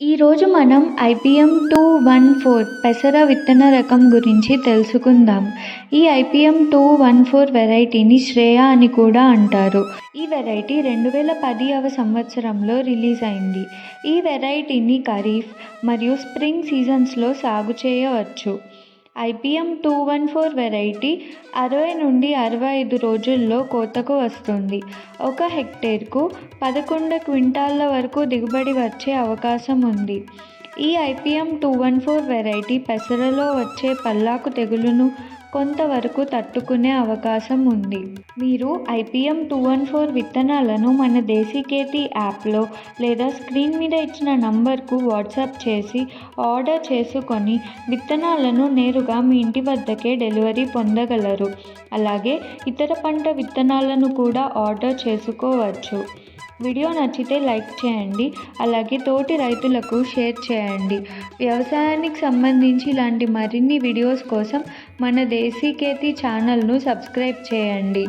ఈరోజు మనం IPM two one four పెసర విత్తన రకం గురించి తెలుసుకుందాం. ఈ ఐపీఎం టూ వన్ ఫోర్ వెరైటీని శ్రేయ అని కూడా అంటారు. ఈ వెరైటీ రెండు వేల పదివ సంవత్సరంలో రిలీజ్ అయింది. ఈ వెరైటీని ఖరీఫ్ మరియు స్ప్రింగ్ సీజన్స్లో సాగు చేయవచ్చు. IPM two one four variety అరవై నుండి అరవై ఐదు రోజుల్లో కోతకు వస్తుంది. ఒక హెక్టేర్కు పదకొండు క్వింటాళ్ళ వరకు దిగుబడి వచ్చే అవకాశం ఉంది. ఈ IPM two one four variety పెసరలో వచ్చే పల్లాకు తెగులును కొంతవరకు తట్టుకునే అవకాశం ఉంది. మీరు ఐపీఎం టూ వన్ ఫోర్ విత్తనాలను మన దేశీకేతి యాప్లో లేదా స్క్రీన్ మీద ఇచ్చిన నంబర్కు వాట్సాప్ చేసి ఆర్డర్ చేసుకొని విత్తనాలను నేరుగా మీ ఇంటి వద్దకే డెలివరీ పొందగలరు. అలాగే ఇతర పంట విత్తనాలను కూడా ఆర్డర్ చేసుకోవచ్చు. వీడియో నచ్చితే లైక్ చేయండి. అలాగే తోటి రైతులకు షేర్ చేయండి. వ్యవసాయానికి సంబంధించి ఇలాంటి మరిన్ని వీడియోస్ కోసం మన దేశీకేతి ఛానల్ను సబ్స్క్రైబ్ చేయండి.